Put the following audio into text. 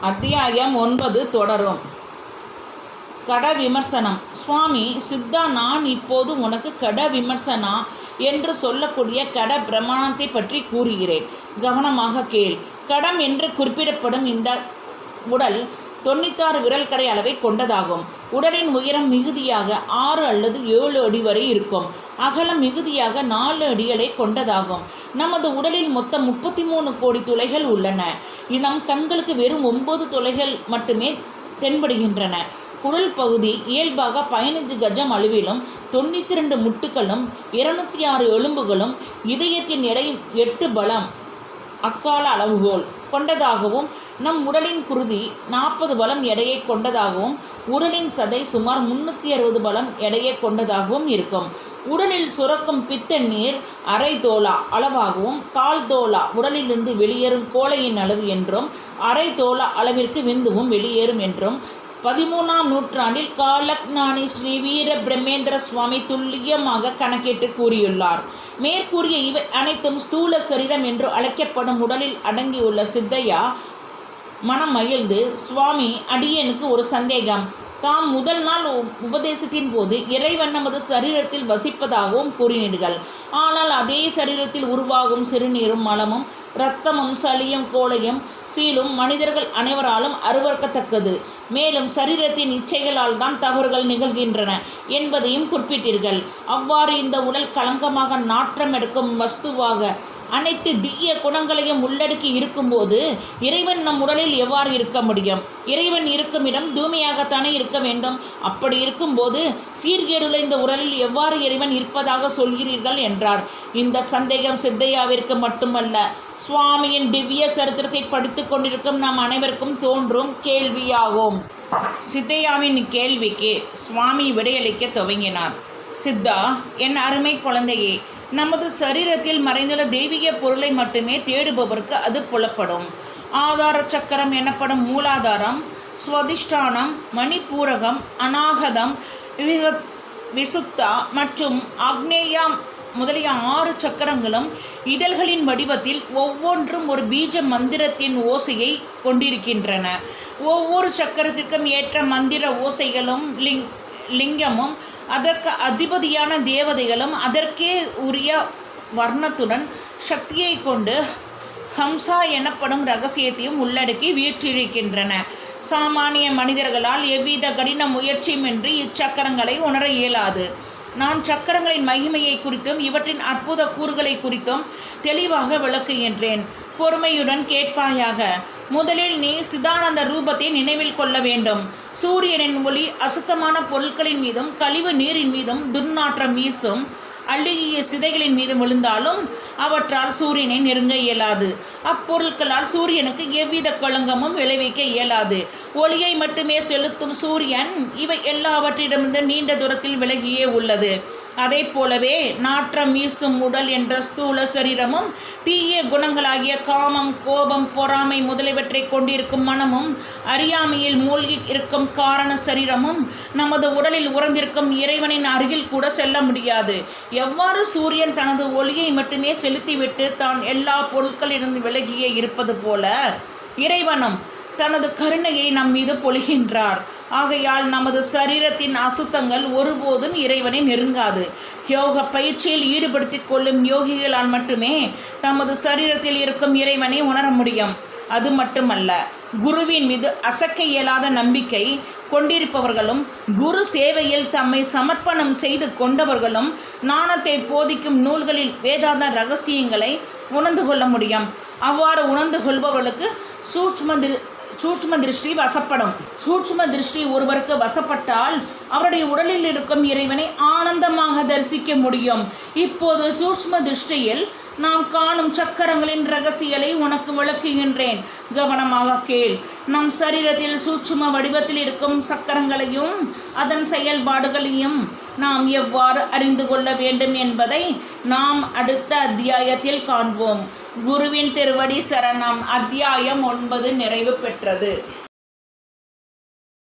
அத்தியாயம் ஒன்பது தொடரும். கட விமர்சனம். சுவாமி சித்தா நான் இப்போது உனக்கு கட விமர்சனா? என்று சொல்லக்கூடிய கட பிரமாணத்தை பற்றி கூறுகிறேன். கவனமாக கேள். கடம் என்று குறிப்பிடப்படும் இந்த உடல் தொண்ணூத்தாறு விரல் கடை அளவை கொண்டதாகும். உடலின் உயரம் மிகுதியாக ஆறு அல்லது ஏழு அடி வரை இருக்கும். அகலம் மிகுதியாக நாலு அடிகளை கொண்டதாகும். நமது உடலில் மொத்தம் முப்பத்தி மூணு கோடி துளைகள் உள்ளன. நம் கண்களுக்கு வெறும் ஒன்பது துளைகள் மட்டுமே தென்படுகின்றன. குடல் பகுதி இயல்பாக பதினஞ்சு கஜம் அளவிலும் தொண்ணூற்றி ரெண்டு முட்டுகளும் இருநூத்தி ஆறு எலும்புகளும் இதயத்தின் எடை எட்டு பலம் அக்கால அளவுகோல் கொண்டதாகவும் நம் உடலின் குருதி நாற்பது பலம் எடையை கொண்டதாகவும் உடலின் சதை சுமார் முன்னூற்றி அறுபது பலம் எடையை கொண்டதாகவும் இருக்கும். உடலில் சுரக்கும் பித்த நீர் அரை தோலா அளவாகவும் கால் தோலா உடலிலிருந்து வெளியேறும் கோலையின் அளவு என்றும் அரை தோலா அளவிற்கு விந்துவும் வெளியேறும் என்றும் பதிமூணாம் நூற்றாண்டில் காலக்ஞானி ஸ்ரீ வீர பிரம்மேந்திர சுவாமி துல்லியமாக கணக்கிட்டு கூறியுள்ளார். மேற்கூறிய இவை அனைத்தும் ஸ்தூல சரீரம் என்று அழைக்கப்படும் உடலில் அடங்கியுள்ள சித்தையா மனம் மகிழ்ந்து சுவாமி அடியனுக்கு ஒரு சந்தேகம். தாம் முதல் நாள் உ- உபதேசத்தின் போது இறைவன் நமது சரீரத்தில் வசிப்பதாகவும் கூறினீர்கள். ஆனால் அதே சரீரத்தில் உருவாகும் சிறுநீரும் மலமும் இரத்தமும் சளியும் கோழையும் சீலும் மனிதர்கள் அனைவராலும் அருவறுக்கத்தக்கது. மேலும் சரீரத்தின் இச்சைகளால் தான் தவறுகள் நிகழ்கின்றன என்பதையும் குறிப்பிட்டீர்கள். அவ்வாறு இந்த உடல் களங்கமாக நாற்றம் எடுக்கும் வஸ்துவாக அனைத்து தீய குணங்களையும் உள்ளடக்கி இருக்கும்போது இறைவன் நம் உடலில் எவ்வாறு இருக்க முடியும்? இறைவன் இருக்கும் இடம் தூய்மையாகத்தானே இருக்க வேண்டும்? அப்படி இருக்கும்போது சீர்கேடுள்ள இந்த உடலில் எவ்வாறு இறைவன் இருப்பதாக சொல்கிறீர்கள் என்றார். இந்த சந்தேகம் சித்தையாவிற்கு மட்டுமல்ல சுவாமியின் திவ்ய சரித்திரத்தை படித்துக் கொண்டிருக்கும் நாம் அனைவருக்கும் தோன்றும் கேள்வியாகும். சித்தையாவின் கேள்விக்கு சுவாமி விடையளிக்க துவங்கினார். சித்தா என் அருமை குழந்தையே நமது சரீரத்தில் மறைந்துள்ள தெய்வீக பொருளை மட்டுமே தேடுபவருக்கு அது புலப்படும். ஆதார சக்கரம் எனப்படும் மூலாதாரம் ஸ்வதிஷ்டானம் மணிப்பூரகம் அநாகதம் விசுத்தா மற்றும் அக்னேயா முதலிய ஆறு சக்கரங்களும் இதழ்களின் வடிவத்தில் ஒவ்வொன்றும் ஒரு பீஜ மந்திரத்தின் ஓசையை கொண்டிருக்கின்றன. ஒவ்வொரு சக்கரத்திற்கும் ஏற்ற மந்திர ஓசைகளும் லிங் லிங்கமும் அதற்கு அதிபதியான தேவதைகளும் அதற்கே உரிய வர்ணத்துடன் சக்தியை கொண்டு ஹம்சா எனப்படும் ரகசியத்தையும் உள்ளடக்கி வீற்றிருக்கின்றன. சாமானிய மனிதர்களால் எவ்வித கடின முயற்சியுமின்றி இச்சக்கரங்களை உணர இயலாது. நான் சக்கரங்களின் மகிமையை குறித்தும் இவற்றின் அற்புத கூறுகளை குறித்தும் தெளிவாக விளக்குகின்றேன். பொறுமையுடன் கேட்பாயாக. முதலில் நீ சிதானந்த ரூபத்தை நினைவில் கொள்ள வேண்டும். சூரியனின் ஒளி அசுத்தமான பொருட்களின் மீதும் கழிவு நீரின் மீதும் துர்நாற்றம் வீசும். அழுகிய சிதைகளின் மீது விழுந்தாலும் அவற்றால் சூரியனை நெருங்க இயலாது. அப்பொருட்களால் சூரியனுக்கு எவ்வித களங்கமும் விளைவிக்க இயலாது. ஒளியை மட்டுமே செலுத்தும் சூரியன் இவை எல்லாவற்றிடமிருந்து நீண்ட தூரத்தில் விலகியே உள்ளது. அதே போலவே நாற்றம் வீசும் உடல் என்ற ஸ்தூல சரீரமும் தீய குணங்களாகிய காமம் கோபம் பொறாமை முதலியவற்றை கொண்டிருக்கும் மனமும் அறியாமையில் மூழ்கி இருக்கும் காரண சரீரமும் நமது உடலில் உறந்திருக்கும் இறைவனின் அருகில் கூட செல்ல முடியாது. எவ்வாறு சூரியன் தனது ஒளியை மட்டுமே செலுத்திவிட்டு தான் எல்லா பொருட்களிலிருந்து விலகியே இருப்பது போல இறைவனும் தனது கருணையை நம் மீது பொழிகின்றார். ஆகையால் நமது சரீரத்தின் அசுத்தங்கள் ஒருபோதும் இறைவனை நெருங்காது. யோக பயிற்சியில் ஈடுபடுத்திக் கொள்ளும் யோகிகளால் மட்டுமே தமது சரீரத்தில் இருக்கும் இறைவனை உணர முடியும். அது மட்டுமல்ல குருவின் மீது அசக்க இயலாத நம்பிக்கை கொண்டிருப்பவர்களும் குரு சேவையில் தம்மை சமர்ப்பணம் செய்து கொண்டவர்களும் நாணத்தை போதிக்கும் நூல்களில் வேதாந்த ரகசியங்களை உணர்ந்து கொள்ள முடியும். அவ்வாறு உணர்ந்து கொள்பவர்களுக்கு சூட்ச்ம சூட்ச்ம திருஷ்டி வசப்படும். சூட்ச்ம திருஷ்டி ஒருவருக்கு வசப்பட்டால் அவருடைய உடலில் இருக்கும் இறைவனை ஆனந்தமாக தரிசிக்க முடியும். இப்போது சூட்சும திருஷ்டியில் நாம் காணும் சக்கரங்களின் ரகசியலை உனக்கு விளக்குகின்றேன். கவனமாக கேள். நம் சரீரத்தில் சூட்சும வடிவத்தில் இருக்கும் சக்கரங்களையும் அதன் செயல்பாடுகளையும் நாம் எவ்வாறு அறிந்து கொள்ள வேண்டும் என்பதை நாம் அடுத்த அத்தியாயத்தில் காண்போம். குருவின் திருவடி சரணம் அத்தியாயம் ஒன்பது நிறைவு பெற்றது.